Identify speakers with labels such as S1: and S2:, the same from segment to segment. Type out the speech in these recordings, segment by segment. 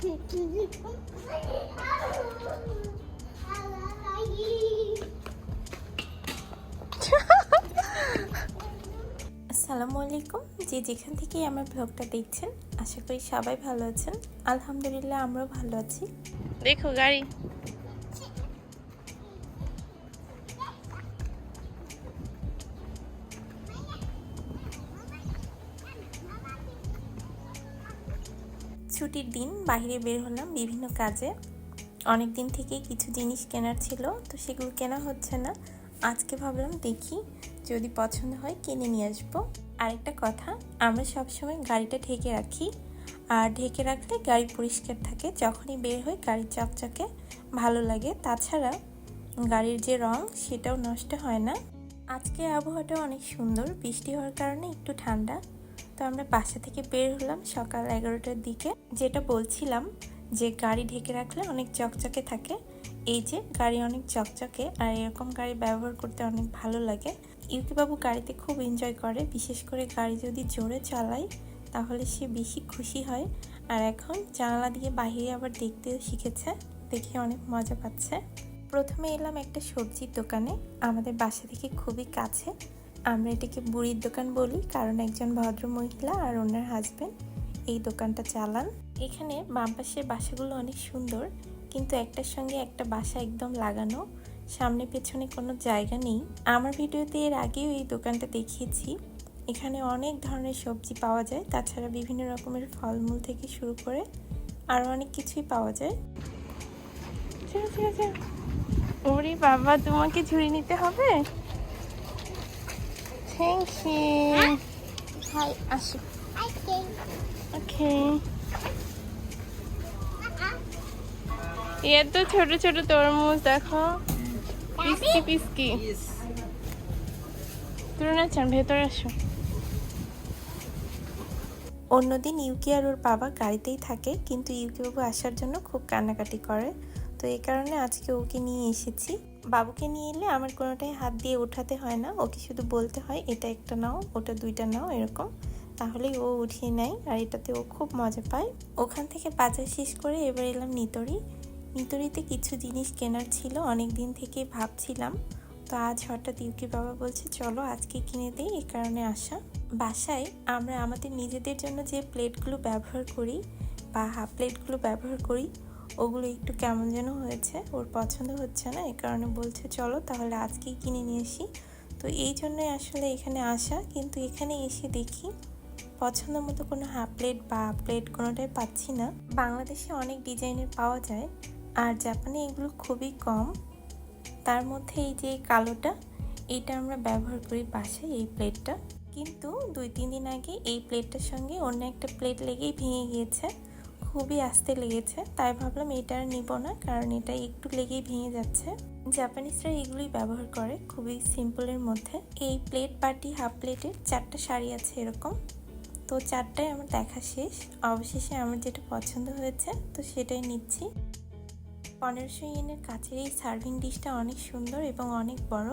S1: আসসালামু আলাইকুম। যে যেখান থেকে আমার ব্লগটা দেখছেন, আশা করি সবাই ভালো আছেন। আলহামদুলিল্লাহ, আমরাও ভালো আছি।
S2: দেখো গাড়ি।
S1: ছুটির দিন বাইরে বের হলাম বিভিন্ন কাজে। অনেক দিন থেকেই কিছু জিনিস কেনার ছিল, তো সেগুলো কেনা হচ্ছে না। আজকে ভাবলাম দেখি যদি পছন্দ হয় কিনে নিয়ে আসব। আরেকটা কথা, আমরা সবসময় গাড়িটা ঢেকে রাখি। আর ঢেকে রাখলে গাড়ি পরিষ্কার থাকে, যখনই বের হই গাড়ি চকচকে ভালো লাগে। তাছাড়া গাড়ির যে রং, সেটাও নষ্ট হয় না। আজকে আবহাওয়াটা অনেক সুন্দর, বৃষ্টি হওয়ার কারণে একটু ঠান্ডা। তো আমরা বাসা থেকে বের হলাম সকাল এগারোটার দিকে। যেটা বলছিলাম যে গাড়ি ঢেকে রাখলে অনেক চকচকে থাকে। এই যে গাড়ি অনেক চকচকে আর এরকম গাড়ি ব্যবহার করতে অনেক ভালো লাগে। ইউকিবাবু গাড়িতে খুব এনজয় করে, বিশেষ করে গাড়ি যদি জোরে চালায় তাহলে সে বেশি খুশি হয়। আর এখন জানালা দিয়ে বাইরে আবার দেখতেও শিখেছে, দেখে অনেক মজা পাচ্ছে। প্রথমে এলাম একটা সবজির দোকানে, আমাদের বাসা থেকে খুবই কাছে। আমরা এটাকে বুড়ির দোকান বলি, কারণ একজন ভদ্র মহিলা আর ওনার হাজবেন্ড এই দোকানটা চালান। এখানে বাম পাশের বাসাগুলো অনেক সুন্দর, কিন্তু একটার সঙ্গে একটা বাসা একদম লাগানো, সামনে পেছনে কোনো জায়গা নেই। আমার ভিডিওতে এর আগেও এই দোকানটা দেখিয়েছি। এখানে অনেক ধরনের সবজি পাওয়া যায়, তাছাড়া বিভিন্ন রকমের ফলমূল থেকে শুরু করে আরও অনেক কিছুই পাওয়া যায়।
S2: ওরে বাবা, তোমাকে ঝুড়ি নিতে হবে? থ্যাংক ইউ হাই আসো ওকে এত ছোট ছোট তরমুজ দেখো পিসকি পিসকি তুলনা চান ভেতরে আসো
S1: অন্যদিন ইউকি আর ওর বাবা গাড়িতেই থাকে কিন্তু ইউকি বাবু আসার জন্য খুব কান্নাকাটি করে। তো এই কারণে আজকে ওকে নিয়ে এসেছি। বাবুকে নিয়ে এলে আমার কোনোটাই হাত দিয়ে ওঠাতে হয় না। ওকে শুধু বলতে হয়, এটা একটা নাও, ওটা দুইটা নাও, এরকম। তাহলেই ও উঠিয়ে নেয় আর এটাতে ও খুব মজা পায়। ওখান থেকে বাজার শেষ করে এবার এলাম নিতরি। নিতরিতে কিছু জিনিস কেনার ছিল অনেক দিন থেকে ভাবছিলাম। তো আজ হঠাৎ ইউকি বাবা বলছে, চলো আজকে কিনে দেই এই কারণে আসা। বাসায় আমরা আমাদের নিজেদের জন্য যে প্লেটগুলো ব্যবহার করি বা হাফ প্লেটগুলো ব্যবহার করি ওগুলো একটু কেমন যেন হয়েছে, ওর পছন্দ হচ্ছে না, এই কারণে বলছে, চলো তাহলে আজকেই কিনে নিয়ে আসি। তো এই জন্যই আসলে এখানে আসা, কিন্তু এখানে এসে দেখি পছন্দ মতো কোনো হাফ প্লেট বা প্লেট কোনোটাই পাচ্ছি না। বাংলাদেশে অনেক ডিজাইনের পাওয়া যায়, আর জাপানে এগুলো খুবই কম। তার মধ্যে এই যে কালোটা, এটা আমরা ব্যবহার করি বাসায় এই প্লেটটা কিন্তু দুই, তিন দিন আগে এই প্লেটটার সঙ্গে অন্য একটা প্লেট লেগেই ভেঙে গিয়েছে। খুবই আস্তে লেগেছে, তাই ভাবলাম এটা আর নিব না, কারণ এটা একটু লেগেই ভেঙে যাচ্ছে। জাপানিজরা এগুলোই ব্যবহার করে খুবই সিম্পলের মধ্যে। এই প্লেট বাটি হাফ প্লেটের চারটা শাড়ি আছে এরকম। তো চারটাই আমার দেখা শেষ। অবশেষে আমার যেটা পছন্দ হয়েছে, তো সেটাই নিচ্ছি। পনেরোশো ইয়েনের কাছের এই সার্ভিং ডিশটা অনেক সুন্দর এবং অনেক বড়।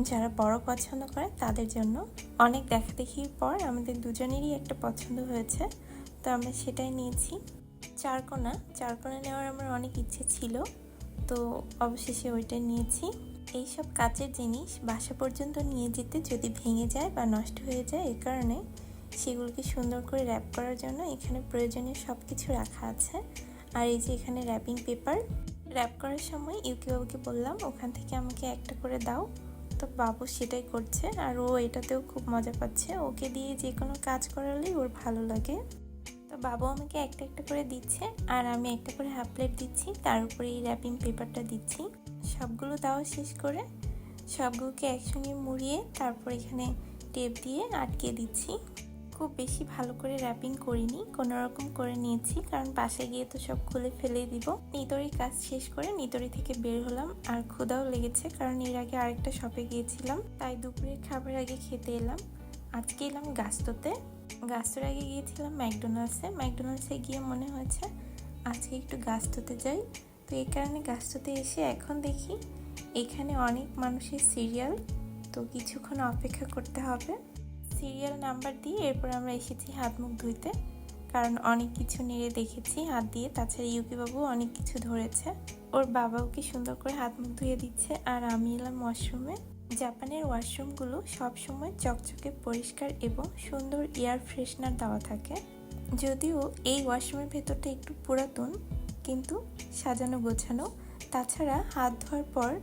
S1: যারা বড় পছন্দ করে তাদের জন্য। অনেক দেখা দেখির পর আমাদের দুজনেরই একটা পছন্দ হয়েছে। তো আমরা সেটাই নিয়েছি। চারকোনা চারকোনা নেওয়ার আমার অনেক ইচ্ছে ছিল। তো অবশেষে ওইটাই নিয়েছি। এইসব কাচের জিনিস বাসা পর্যন্ত নিয়ে যেতে যদি ভেঙে যায় বা নষ্ট হয়ে যায় এ কারণে সেগুলোকে সুন্দর করে র্যাপ করার জন্য এখানে প্রয়োজনীয় সব কিছু রাখা আছে। আর এই যে এখানে র্যাপিং পেপার র্যাপ করার সময় ইউকি বাবুকে বললাম, ওখান থেকে আমাকে একটা করে দাও। তো বাবু সেটাই করছে। আর ও এটাতেও খুব মজা পাচ্ছে। ওকে দিয়ে যে কোনো কাজ করালেই ওর ভালো লাগে। বাবু আমাকে একটা একটা করে দিচ্ছে আর আমি একটা করে হাফ প্লেট দিচ্ছি, তার উপরে এই র্যাপিং পেপারটা দিচ্ছি। সবগুলো দেওয়া শেষ করে সবগুলোকে একসঙ্গে মুড়িয়ে তারপর এখানে টেপ দিয়ে আটকে দিচ্ছি। খুব বেশি ভালো করে র্যাপিং করিনি, কোনো রকম করে নিয়েছি, কারণ পাশে গিয়ে তো সব খুলে ফেলে দিব। নিতরি কাজ শেষ করে নিতরি থেকে বের হলাম, আর ক্ষুদাও লেগেছে কারণ এর আগে আরেকটা শপে গিয়েছিলাম, তাই দুপুরের খাবার আগে খেতে এলাম। আজকে এলাম গাস্তোতে গাস্তোর আগে গিয়েছিলাম ম্যাকডোনাল্ডসে। ম্যাকডোনাল্ডসে গিয়ে মনে হয়েছে আজকে একটু গাস্তোতে যাই। তো এই কারণে গাস্তোতে এসে এখন দেখি এখানে অনেক মানুষের সিরিয়াল। তো কিছুক্ষণ অপেক্ষা করতে হবে। সিরিয়াল নাম্বার দিয়ে এরপর আমরা এসেছি হাত মুখ ধুইতে। কারণ অনেক কিছু নেড়ে দেখেছি হাত দিয়ে। তাছাড়া ইউকি বাবু অনেক কিছু ধরেছে। ওর বাবা ওকে সুন্দর করে হাত মুখ ধুয়ে দিচ্ছে। আর আমি এলাম ওয়াশরুমে। জাপানের ওয়াশরুমগুলো সবসময় চকচকে পরিষ্কার এবং সুন্দর এয়ার ফ্রেশনার দেওয়া থাকে। যদিও এই ওয়াশরুমের ভেতরটা একটু পুরাতন, কিন্তু সাজানো গোছানো। তাছাড়া হাত ধোয়ার পর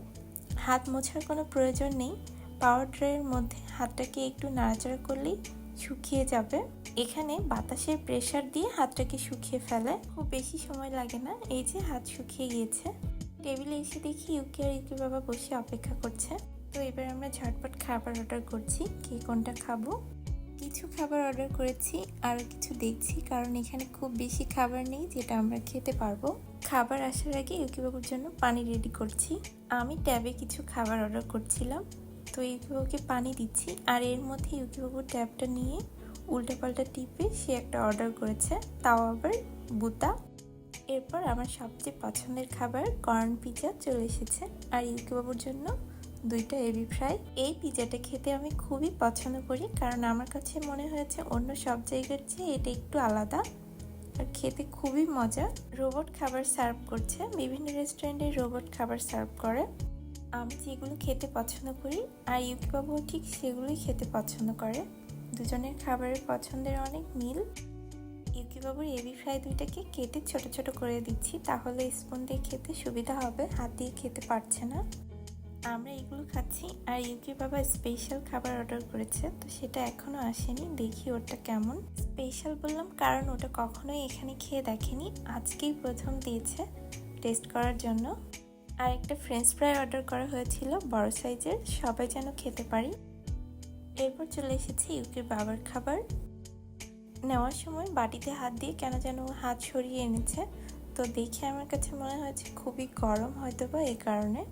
S1: হাত মোছার কোনো প্রয়োজন নেই। পাওয়ার ড্রাইয়ের মধ্যে হাতটাকে একটু নাড়াচাড়া করলেই শুকিয়ে যাবে। এখানে বাতাসের প্রেশার দিয়ে হাতটাকে শুকিয়ে ফেলে। খুব বেশি সময় লাগে না এই যে হাত শুকিয়ে গিয়েছে। টেবিলে এসে দেখি ইউকে আর ইউকি বাবা বসে অপেক্ষা করছে। তো এবার আমরা ঝটপট খাবার অর্ডার করছি। কে কোনটা খাব? কিছু খাবার অর্ডার করেছি, আর কিছু দেখছি, কারণ এখানে খুব বেশি খাবার নেই যেটা আমরা খেতে পারব। খাবার আসার আগে ইউকিবাবুর জন্য পানি রেডি করছি। আমি ট্যাবে কিছু খাবার অর্ডার করছিলাম। তো ইউকিবাবুকে পানি দিচ্ছি, আর এর মধ্যে ইউকিবাবুর ট্যাবটা নিয়ে উল্টাপাল্টা টিপে সে একটা অর্ডার করেছে। তাও আবার বুতা। এরপর আমার সবচেয়ে পছন্দের খাবার কর্ন পিজা চলে এসেছে। আর ইউকিবাবুর জন্য দুইটা এবি ফ্রাই। এই পিজাটা খেতে আমি খুবই পছন্দ করি, কারণ আমার কাছে মনে হয়েছে অন্য সব জায়গার চেয়ে এটা একটু আলাদা। আর খেতে খুবই মজা। রোবট খাবার সার্ভ করছে, বিভিন্ন রেস্টুরেন্টে রোবট খাবার সার্ভ করে। আমি যেগুলো খেতে পছন্দ করি, আর ইউকি বাবুও ঠিক সেগুলোই খেতে পছন্দ করে। দুজনের খাবারের পছন্দের অনেক মিল। ইউকি বাবুর এবি ফ্রাই দুইটাকে কেটে ছোট ছোট করে দিচ্ছি? তাহলে স্পুন দিয়ে খেতে সুবিধা হবে, হাত দিয়ে খেতে পারছে না। আমরা এগুলো খাচ্ছি, আর ইউকি বাবা স্পেশাল খাবার অর্ডার করেছে, তো সেটা এখনও আসেনি, দেখি ওটা কেমন। স্পেশাল বললাম কারণ ওটা কখনোই এখানে খেয়ে দেখেনি, আজকেই প্রথম দিয়েছে টেস্ট করার জন্য। আর একটা ফ্রেঞ্চ ফ্রাই অর্ডার করা হয়েছিল, বড় সাইজের সবাই যেন খেতে পারি। এরপর চলে এসেছি ইউকির বাবার খাবার। নেওয়ার সময় বাটিতে হাত দিয়ে কেন যেন হাত সরিয়ে এনেছে। তো দেখে আমার কাছে মনে হয়েছে খুবই গরম হয়তো বা এই কারণে।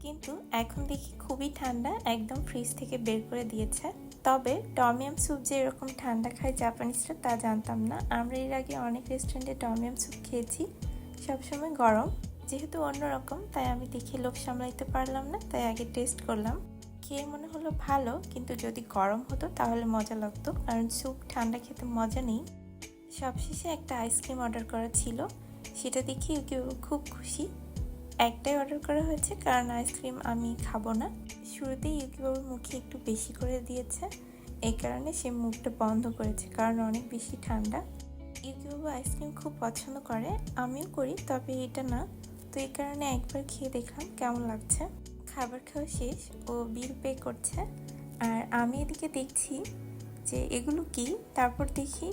S1: কিন্তু এখন দেখি খুবই ঠান্ডা, একদম ফ্রিজ থেকে বের করে দিয়েছে। তবে টমিয়াম স্যুপ যে এরকম ঠান্ডা খায় জাপানিজরা তা জানতাম না। আমরা এর আগে অনেক রেস্টুরেন্টে টমিয়াম স্যুপ খেয়েছি, সবসময় গরম। যেহেতু অন্যরকম, তাই আমি দেখে লোভ সামলাইতে পারলাম না, তাই আগে টেস্ট করলাম। খেয়ে মনে হলো ভালো, কিন্তু যদি গরম হতো তাহলে মজা লাগতো। কারণ স্যুপ ঠান্ডা খেতে মজা নেই। সবশেষে একটা আইসক্রিম অর্ডার করা ছিল। সেটা দেখি খুব খুশি। একটাই অর্ডার করা হয়েছে, কারণ আইসক্রিম আমি খাব না। শুরুতেই ইউকিবাবুর মুখে একটু বেশি করে দিয়েছে। এই কারণে সে মুখটা বন্ধ করেছে, কারণ অনেক বেশি ঠান্ডা। ইউকিবাবু আইসক্রিম খুব পছন্দ করে, আমিও করি, তবে এটা না। তো এই কারণে একবার খেয়ে দেখলাম, কেমন লাগছে? খাবার খাওয়া শেষ ও বিল পে করছে। আর আমি এদিকে দেখছি যে এগুলো কি? তারপর দেখি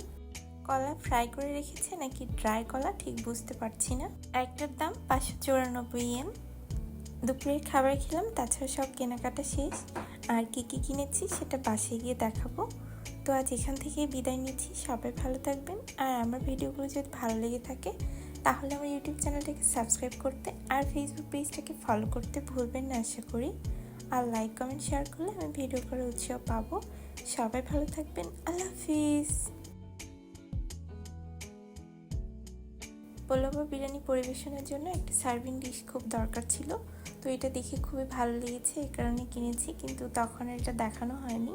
S1: কলা ফ্রাই করে রেখেছে নাকি ড্রাই কলা? ঠিক বুঝতে পারছি না। একটার দাম পাঁচশো চুরানব্বই এম দুপুরের খাবার খেলাম, তাছাড়া সব কেনাকাটা শেষ। আর কি কি কিনেছি সেটা বাসে গিয়ে দেখাবো। তো আজ এখান থেকে বিদায় নিচ্ছি। সবাই ভালো থাকবেন। আর আমার ভিডিওগুলো যদি ভালো লেগে থাকে তাহলে আমার ইউটিউব চ্যানেলটাকে সাবস্ক্রাইব করতে আর ফেসবুক পেজটাকে ফলো করতে ভুলবেন না, আশা করি। আর লাইক কমেন্ট শেয়ার করলে আমি ভিডিও করার উৎসাহ পাবো। সবাই ভালো থাকবেন। আল্লাহ হাফিজ। পোলাও বিরিয়ানি পরিবেশনের জন্য একটা সার্ভিং ডিশ খুব দরকার ছিল। তো এটা দেখে খুবই ভালো লেগেছে, এই কারণে কিনেছি, কিন্তু তখন এটা দেখানো হয়নি।